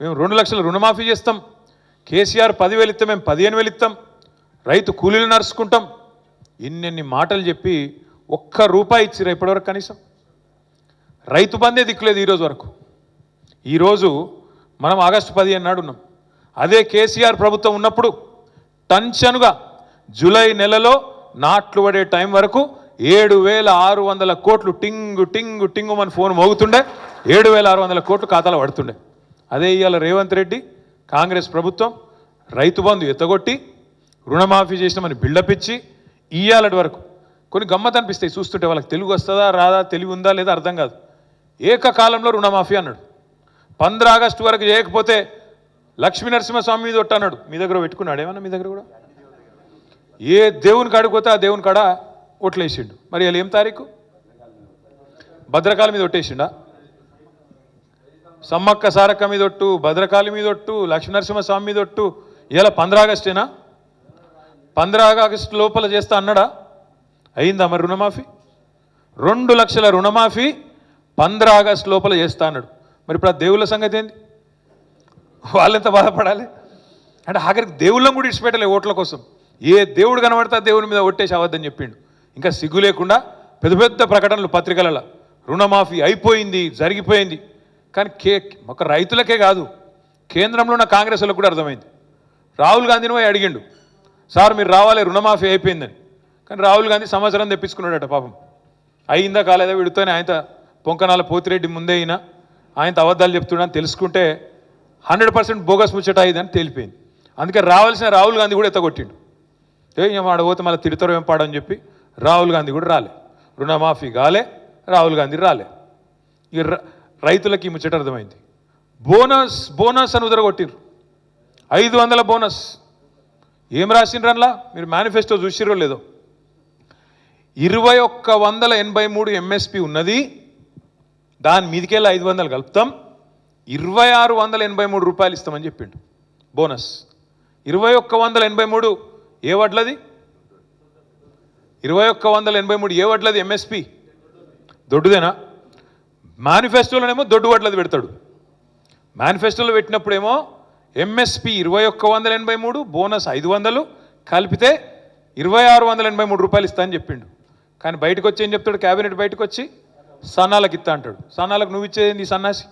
మేము రెండు లక్షలు రుణమాఫీ చేస్తాం. కేసీఆర్ పదివేలు ఇస్తాం మేము పదిహేను వేలు ఇస్తాం. రైతు కూలీలు నడుచుకుంటాం. ఇన్నెన్ని మాటలు చెప్పి ఒక్క రూపాయి ఇచ్చిరా ఇప్పటివరకు కనీసం? రైతు బందే దిక్కులేదు ఈరోజు వరకు. ఈరోజు మనం ఆగస్టు పదిహేను నాడు ఉన్నాం. అదే కేసీఆర్ ప్రభుత్వం ఉన్నప్పుడు టంచనుగా జూలై నెలలో నాట్లు పడే టైం వరకు ఏడు వేల ఆరు వందల కోట్లు టింగు టింగు టింగు మన ఫోన్ మోగుతుండే. ఏడు వేల ఆరు వందల కోట్లు ఖాతాలో పడుతుండే. అదే ఇవాళ రేవంత్ రెడ్డి కాంగ్రెస్ ప్రభుత్వం రైతు బంధు ఎత్తగొట్టి రుణమాఫీ చేసినామని బిల్డప్ ఇచ్చి ఇయ్యాలటి వరకు. కొన్ని గమ్మత్ అనిపిస్తాయి చూస్తుంటే వాళ్ళకి తెలుగు వస్తుందా రాదా తెలివి ఉందా లేదా అర్థం కాదు. ఏకకాలంలో రుణమాఫీ అన్నాడు. పంద్ర ఆగస్టు వరకు చేయకపోతే లక్ష్మీ నరసింహస్వామి మీద ఒట్టు అన్నాడు. మీ దగ్గర పెట్టుకున్నాడు ఏమన్నా మీ దగ్గర కూడా? ఏ దేవుని కాడిపోతే ఆ దేవుని కాడ ఓట్లేసిండు మరి వాళ్ళు ఏం తారీఖు? భద్రకాల మీద ఒట్టేసిండా? సమ్మక్క సారక్క మీద ఒట్టు భద్రకాళి మీద ఒట్టు లక్ష్మీనరసింహస్వామి మీద ఒట్టు ఇలా పంద్ర ఆగస్టేనా పంద్ర ఆగస్టు లోపల చేస్తా అన్నాడా? అయిందా మరి రుణమాఫీ? రెండు లక్షల రుణమాఫీ పంద్ర ఆగస్టు లోపల చేస్తా అన్నాడు. మరి ఇప్పుడు ఆ దేవుళ్ళ సంగతి ఏంది? వాళ్ళెంత బాధపడాలి? అంటే ఆఖరికి దేవుళ్ళం కూడా ఇడిచిపెట్టలే ఓట్ల కోసం. ఏ దేవుడు కనబడితే దేవుని మీద ఒట్టేసి అవద్దని చెప్పిండు. ఇంకా సిగ్గు లేకుండా పెద్ద పెద్ద ప్రకటనలు పత్రికలలో. రుణమాఫీ అయిపోయింది జరిగిపోయింది. కానీ కే ఒక రైతులకే కాదు కేంద్రంలో ఉన్న కాంగ్రెస్ వాళ్ళకు కూడా అర్థమైంది. రాహుల్ గాంధీని పోయి అడిగిండు సార్ మీరు రావాలి రుణమాఫీ అయిపోయిందని. కానీ రాహుల్ గాంధీ సమాచారం తెప్పించుకున్నాడట పాపం. అయిందా కాలేదా వీడితోనే ఆయన పొంకనాల పోతిరెడ్డి ముందే అయినా ఆయన అబద్ధాలు చెప్తున్నాను తెలుసుకుంటే హండ్రెడ్ పర్సెంట్ బోగస్ ముచ్చట అయిందని తేలిపోయింది. అందుకే రావాల్సిన రాహుల్ గాంధీ కూడా ఎత్తగొట్టిండు. ఏ ఆడ పోతే మళ్ళీ తిడతారు ఏం పాడని చెప్పి రాహుల్ గాంధీ కూడా రాలే. రుణమాఫీ కాలే రాహుల్ గాంధీ రాలే. ఇక ర- రైతులకి ముచ్చట అర్థమైంది. బోనస్ బోనస్ అని ఉదరగొట్టిర్రు. ఐదు వందల బోనస్. ఏం రాసిండ్రు అందులో? మీరు మేనిఫెస్టో చూసిరో లేదో? ఇరవై ఒక్క వందల ఎనభై మూడు ఎంఎస్పి ఉన్నది. దాని మీదికెళ్ళి ఐదు వందలు కలుపుతాం. ఇరవై ఆరు వందల ఎనభై మూడు రూపాయలు ఇస్తామని చెప్పిండు. బోనస్. ఇరవై ఒక్క వందల ఎనభై మూడు ఏ వడ్లది? ఇరవై ఒక్క వందల ఎనభై మూడు ఏ వడ్లది ఎంఎస్పి దొడ్డుదేనా? మేనిఫెస్టోలోనేమో దొడ్డు వడ్లది పెడతాడు. మేనిఫెస్టోలో పెట్టినప్పుడేమో ఎంఎస్పి ఇరవై ఒక్క వందల ఎనభై మూడు బోనస్ ఐదు వందలు కలిపితే ఇరవై ఆరు వందల ఎనభై మూడు రూపాయలు ఇస్తా అని చెప్పిండు. కానీ బయటకు వచ్చి ఏం చెప్తాడు? క్యాబినెట్ బయటకు వచ్చి సన్నాలకు ఇస్తా అంటాడు. సన్నాలకు నువ్వు ఇచ్చేది సన్నాసి?